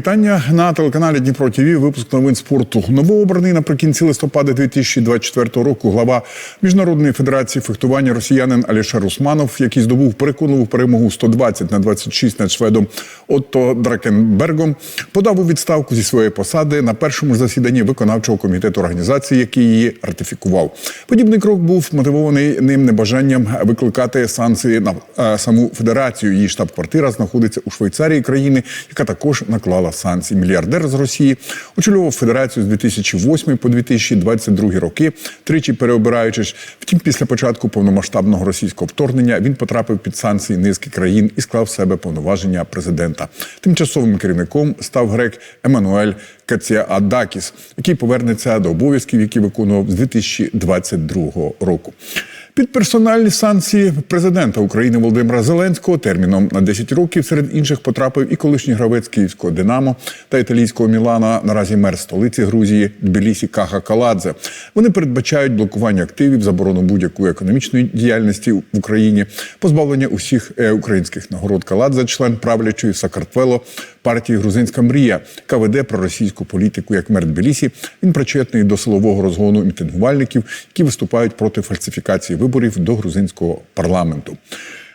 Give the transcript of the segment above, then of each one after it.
вітання на телеканалі Дніпро ТВ. Випуск новин спорту. Новообраний наприкінці листопада 2024 року глава міжнародної федерації фехтування росіянин Алішер Усманов, який здобув переконливу перемогу 120 на 26 над шведом Отто Дракенбергом, подав у відставку зі своєї посади на першому засіданні виконавчого комітету організації, який її ратифікував. Подібний крок був мотивований ним небажанням викликати санкції на е, саму федерацію. Її штаб-квартира знаходиться у Швейцарії, країни, яка також наклала санкції. Мільярдер з Росії очолював федерацію з 2008 по 2022 роки, тричі переобираючись. Втім, після початку повномасштабного російського вторгнення він потрапив під санкції низки країн і склав в себе повноваження президента. Тимчасовим керівником став грек Еммануель Каціадакіс, який повернеться до обов'язків, які виконував з 2022 року. Під персональні санкції президента України Володимира Зеленського терміном на 10 років серед інших потрапив і колишній гравець київського Динамо та італійського Мілана, наразі мер столиці Грузії Тбілісі Каха Каладзе. Вони передбачають блокування активів, заборону будь-якої економічної діяльності в Україні, позбавлення усіх е, українських нагород Каладзе, член правлячої Сакартвело партії Грузинська мрія, яка веде проросійську політику як мер Тбілісі. Він причетний до силового розгону мітингувальників, які виступають проти фальсифікації виборів до грузинського парламенту.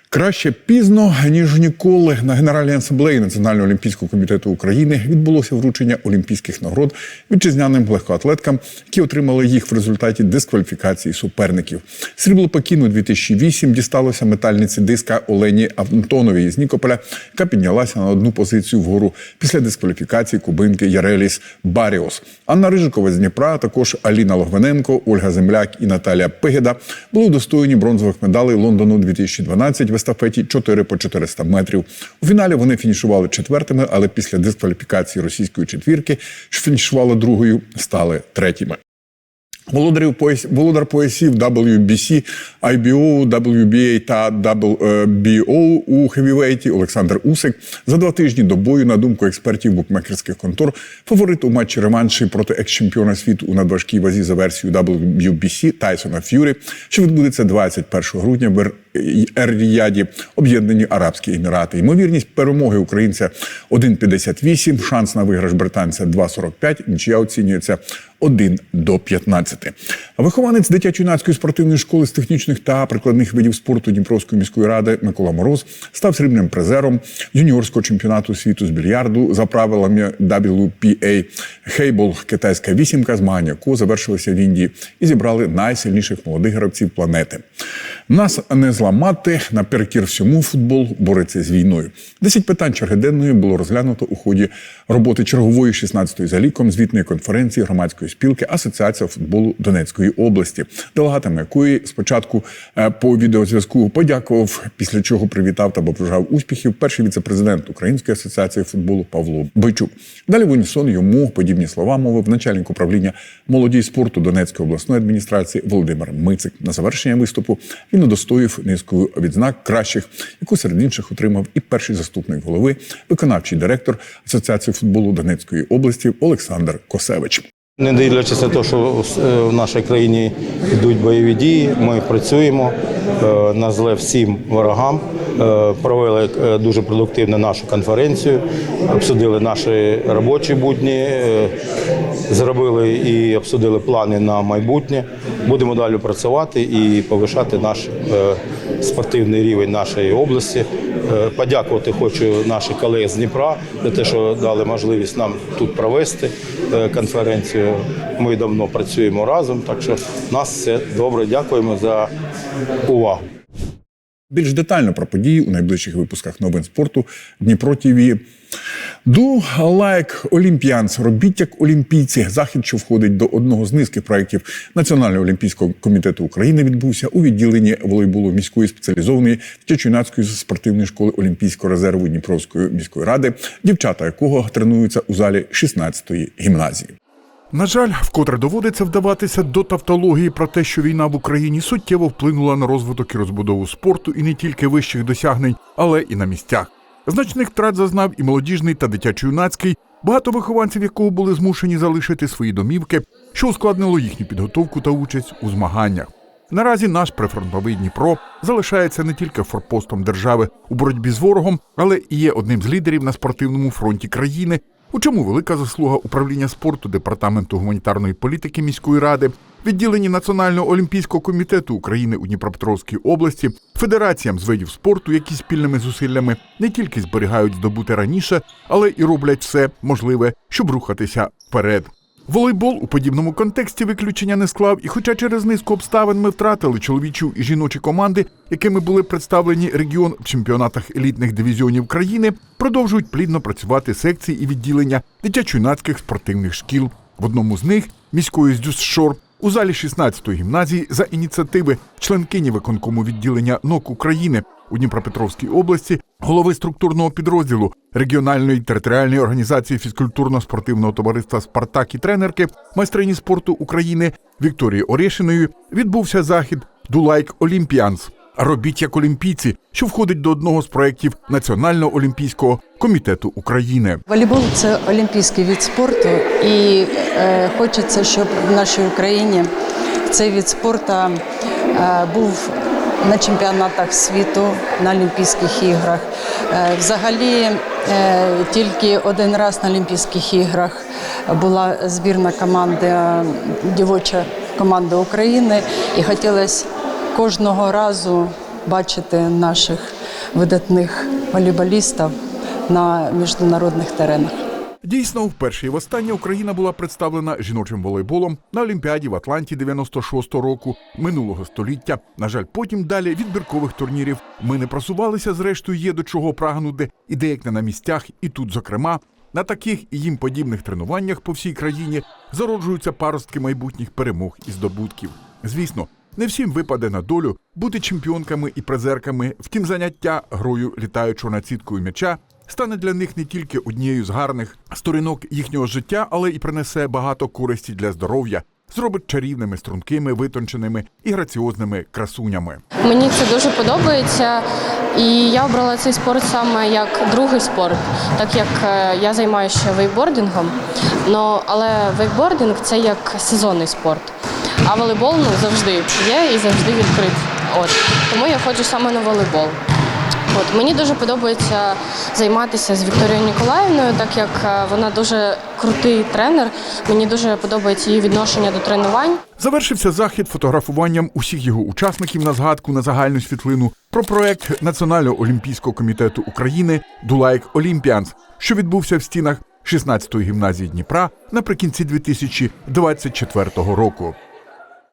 Краще пізно ніж ніколи на Генеральній асамблеї Національного олімпійського комітету України відбулося вручення олімпійських нагород вітчизняним легкоатлеткам, які отримали їх в результаті дискваліфікації суперників. Срібло Пекіну 2008 дісталося метальниці диска Олені Антоновій з Нікополя, яка піднялася на одну позицію вгору після дискваліфікації кубинки Яреліс Баріос. Анна Рижикова з Дніпра, також Аліна Логвиненко, Ольга Земляк і Наталія Пегеда були удостоєні бронзових медалей Лондону 2012 в естафеті 4 по 400 метрів. У фіналі вони фінішували четвертими, але після дискваліфікації російської четвірки, що фінішувала другою, стали третіми. Володар поясів WBC, IBO, WBA та WBO у хевівейті Олександр Усик за два тижні до бою, на думку експертів букмекерських контор, фаворит у матчі реванші проти екс-чемпіона світу у надважкій вазі за версією WBC Тайсона Ф'юрі, що відбудеться 21 грудня Ер-Ріяді, Об'єднані Арабські Емірати. Ймовірність перемоги українця 1,58, шанс на виграш британця 2,45, нічия оцінюється 1 до 15. А вихованець дитячо-юнацької спортивної школи з технічних та прикладних видів спорту Дніпровської міської ради Микола Мороз став срібним призером юніорського чемпіонату світу з більярду за правилами WPA. Хейбол, китайська вісімка, змагання якого завершилися в Індії і зібрали найсильніших молодих гравців планети. Нас не зламати наперекір всьому футбол бореться з війною. Десять питань черги денної було розглянуто у ході роботи чергової 16-ї за ліком звітної конференції громадської спілки Асоціація футболу Донецької області, делегатами якої спочатку е, по відеозв'язку подякував, після чого привітав та побажав успіхів перший віце-президент Української асоціації футболу Павло Бойчук. Далі в унісон йому подібні слова мовив начальник управління молоді спорту Донецької обласної адміністрації Володимир Мицик. На завершення виступу він удостоїв низкою відзнак кращих, яку серед інших отримав і перший заступник голови, виконавчий директор Асоціації футболу Донецької області Олександр Косевич. Не дивлячись на те, що е, в нашій країні йдуть бойові дії, ми працюємо е, на зле всім ворогам. Е, Провели е, дуже продуктивно нашу конференцію, обсудили наші робочі будні, е, зробили і обсудили плани на майбутнє. Будемо далі працювати і повишати наш е, спортивний рівень нашої області. Е, Подякувати хочу наших колег з Дніпра за те, що дали можливість нам тут провести е, конференцію. Ми давно працюємо разом, так що нас все добре. Дякуємо за увагу. Більш детально про події у найближчих випусках новин спорту Дніпро ТВ. Do like Olympians. Робіть як олімпійці. Захід, що входить до одного з низки проєктів Національного олімпійського комітету України, відбувся у відділенні волейболу міської спеціалізованої дитячо-юнацької спортивної школи Олімпійського резерву Дніпровської міської ради, дівчата якого тренуються у залі 16-ї гімназії. На жаль, вкотре доводиться вдаватися до тавтології про те, що війна в Україні суттєво вплинула на розвиток і розбудову спорту і не тільки вищих досягнень, але і на місцях. Значних втрат зазнав і молодіжний та дитячо-юнацький, багато вихованців якого були змушені залишити свої домівки, що ускладнило їхню підготовку та участь у змаганнях. Наразі наш прифронтовий Дніпро залишається не тільки форпостом держави у боротьбі з ворогом, але і є одним з лідерів на спортивному фронті країни У чому велика заслуга управління спорту департаменту гуманітарної політики міської ради, відділенні Національного олімпійського комітету України у Дніпропетровській області, федераціям з видів спорту, які спільними зусиллями не тільки зберігають здобути раніше, але і роблять все можливе, щоб рухатися вперед. Волейбол у подібному контексті виключення не склав, і хоча через низку обставин ми втратили чоловічу і жіночі команди, якими були представлені регіон в чемпіонатах елітних дивізіонів країни, продовжують плідно працювати секції і відділення дитячо-юнацьких спортивних шкіл. В одному з них міської Здюсшор у залі 16-ї гімназії за ініціативи членкині виконкому відділення НОК України у Дніпропетровській області, голови структурного підрозділу регіональної територіальної організації фізкультурно-спортивного товариства Спартак і тренерки майстрині спорту України Вікторії Орешиної, відбувся захід Дулайк Олімпіанс. Робіть як олімпійці, що входить до одного з проєктів Національного олімпійського комітету України. Волейбол це олімпійський від спорту, і е, хочеться, щоб в нашій Україні цей від спорту е, був на чемпіонатах світу, на Олімпійських іграх. Е, взагалі, е, тільки один раз на Олімпійських іграх була збірна команда, дівоча команда України, і хотілося кожного разу бачити наших видатних волейболістів на міжнародних теренах. Дійсно, вперше і востаннє Україна була представлена жіночим волейболом на Олімпіаді в Атланті 96-го року минулого століття. На жаль, потім далі відбіркових турнірів ми не просувалися. Зрештою, є до чого прагнути, і деяк не на місцях, і тут, зокрема. На таких і їм подібних тренуваннях по всій країні зароджуються паростки майбутніх перемог і здобутків. Звісно, не всім випаде на долю бути чемпіонками і призерками. Втім, заняття грою літаючого над сіткою м'яча стане для них не тільки однією з гарних сторінок їхнього життя, але і принесе багато користі для здоров'я, зробить чарівними, стрункими, витонченими і граціозними красунями. Мені це дуже подобається, і я обрала цей спорт саме як другий спорт, так як е, я займаюся вейкбордингом. Але вейкбординг це як сезонний спорт. А волейбол ну, завжди є і завжди відкрит. От. Тому я ходжу саме на волейбол. От. Мені дуже подобається займатися з Вікторією Ніколаївною, так як е, вона дуже крутий тренер. Мені дуже подобається її відношення до тренувань. Завершився захід фотографуванням усіх його учасників на згадку на загальну світлину про проект Національного олімпійського комітету України Дулайк Олімпіанс, що відбувся в стінах 16-ї гімназії Дніпра наприкінці 2024 року.